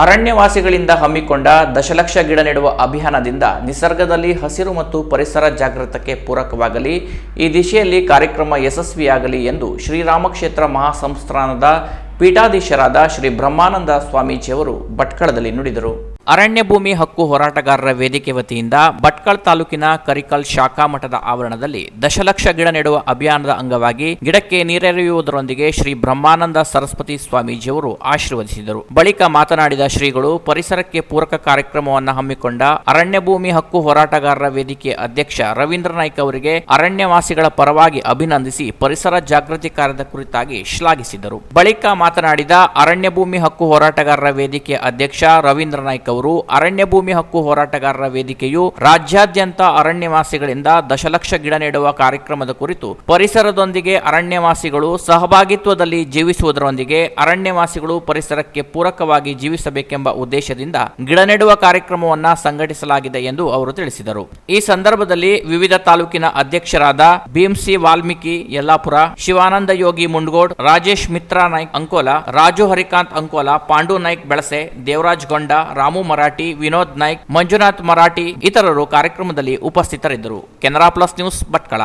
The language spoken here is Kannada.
ಅರಣ್ಯವಾಸಿಗಳಿಂದ ಹಮ್ಮಿಕೊಂಡ ದಶಲಕ್ಷ ಗಿಡ ನೆಡುವ ಅಭಿಯಾನದಿಂದ ನಿಸರ್ಗದಲ್ಲಿ ಹಸಿರು ಮತ್ತು ಪರಿಸರ ಜಾಗೃತಕ್ಕೆ ಪೂರಕವಾಗಲಿ, ಈ ದಿಶೆಯಲ್ಲಿ ಕಾರ್ಯಕ್ರಮ ಯಶಸ್ವಿಯಾಗಲಿ ಎಂದು ಶ್ರೀರಾಮಕ್ಷೇತ್ರ ಮಹಾಸಂಸ್ಥಾನದ ಪೀಠಾಧೀಶರಾದ ಶ್ರೀ ಬ್ರಹ್ಮಾನಂದ ಸ್ವಾಮೀಜಿಯವರು ಭಟ್ಕಳದಲ್ಲಿ ನುಡಿದರು. ಅರಣ್ಯ ಭೂಮಿ ಹಕ್ಕು ಹೋರಾಟಗಾರರ ವೇದಿಕೆ ವತಿಯಿಂದ ಭಟ್ಕಳ್ ತಾಲೂಕಿನ ಕರಿಕಲ್ ಶಾಖಾ ಮಠದ ಆವರಣದಲ್ಲಿ ದಶಲಕ್ಷ ಗಿಡ ನೆಡುವ ಅಭಿಯಾನದ ಅಂಗವಾಗಿ ಗಿಡಕ್ಕೆ ನೀರೆರೆಯುವುದರೊಂದಿಗೆ ಶ್ರೀ ಬ್ರಹ್ಮಾನಂದ ಸರಸ್ವತಿ ಸ್ವಾಮೀಜಿಯವರು ಆಶೀರ್ವದಿಸಿದರು. ಬಳಿಕ ಮಾತನಾಡಿದ ಶ್ರೀಗಳು, ಪರಿಸರಕ್ಕೆ ಪೂರಕ ಕಾರ್ಯಕ್ರಮವನ್ನು ಹಮ್ಮಿಕೊಂಡ ಅರಣ್ಯ ಭೂಮಿ ಹಕ್ಕು ಹೋರಾಟಗಾರರ ವೇದಿಕೆ ಅಧ್ಯಕ್ಷ ರವೀಂದ್ರ ನಾಯ್ಕ ಅವರಿಗೆ ಅರಣ್ಯವಾಸಿಗಳ ಪರವಾಗಿ ಅಭಿನಂದಿಸಿ ಪರಿಸರ ಜಾಗೃತಿ ಕಾರ್ಯದ ಕುರಿತಾಗಿ ಶ್ಲಾಘಿಸಿದರು. ಬಳಿಕ ಮಾತನಾಡಿದ ಅರಣ್ಯ ಭೂಮಿ ಹಕ್ಕು ಹೋರಾಟಗಾರರ ವೇದಿಕೆ ಅಧ್ಯಕ್ಷ ರವೀಂದ್ರ ನಾಯ್ಕ್ ಅವರು ಅರಣ್ಯ ಭೂಮಿ ಹಕ್ಕು ಹೋರಾಟಗಾರರ ವೇದಿಕೆಯು ರಾಜ್ಯಾದ್ಯಂತ ಅರಣ್ಯವಾಸಿಗಳಿಂದ ದಶಲಕ್ಷ ಗಿಡ ನೆಡುವ ಕಾರ್ಯಕ್ರಮದ ಕುರಿತು ಪರಿಸರದೊಂದಿಗೆ ಅರಣ್ಯವಾಸಿಗಳು ಸಹಭಾಗಿತ್ವದಲ್ಲಿ ಜೀವಿಸುವುದರೊಂದಿಗೆ ಅರಣ್ಯವಾಸಿಗಳು ಪರಿಸರಕ್ಕೆ ಪೂರಕವಾಗಿ ಜೀವಿಸಬೇಕೆಂಬ ಉದ್ದೇಶದಿಂದ ಗಿಡ ನೆಡುವ ಕಾರ್ಯಕ್ರಮವನ್ನ ಸಂಘಟಿಸಲಾಗಿದೆ ಎಂದು ಅವರು ತಿಳಿಸಿದರು. ಈ ಸಂದರ್ಭದಲ್ಲಿ ವಿವಿಧ ತಾಲೂಕಿನ ಅಧ್ಯಕ್ಷರಾದ ಭೀಮ್ಸಿ ವಾಲ್ಮೀಕಿ ಯಲ್ಲಾಪುರ, ಶಿವಾನಂದ ಯೋಗಿ ಮುಂಡ್ಗೋಡ್, ರಾಜೇಶ್ ಮಿತ್ರಾ ನಾಯ್ಕ್ ಅಂಕೋಲ, ರಾಜು ಹರಿಕಾಂತ್ ಅಂಕೋಲ, ಪಾಂಡು ನಾಯ್ಕ್ ಬೆಳಸೆ, ದೇವರಾಜ್ ಗೊಂಡ, ರಾಮು ಮರಾಠಿ ವಿನೋದ್ ನಾಯ್ಕ್ ಮಂಜುನಾಥ್ ಮರಾಠಿ ಇತರರು ಕಾರ್ಯಕ್ರಮದಲ್ಲಿ ಉಪಸ್ಥಿತರಿದ್ದರು. Canara plus news Bhatkal